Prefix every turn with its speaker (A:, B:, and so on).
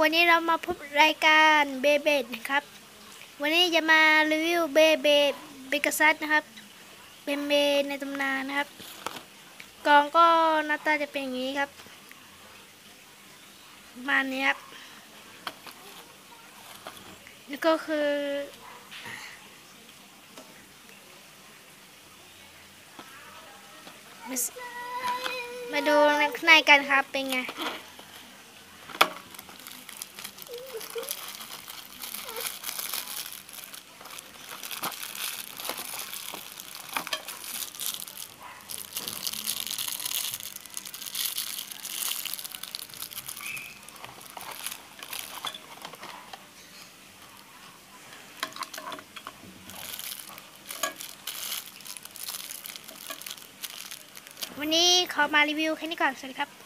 A: วันนี้เรามาพบรายการเบเบดนะครับ วันนี้จะมารีวิวเบเบเบกซัสนะครับ เป็นเบในตำนานนะครับ กองก็หน้าตาจะเป็นอย่างนี้ครับมาณนี้ครับแล้วก็คือมาสมาดูข้างในกันครับเป็นไง วันนี้ขอมารีวิวแค่นี้ก่อน สวัสดีครับ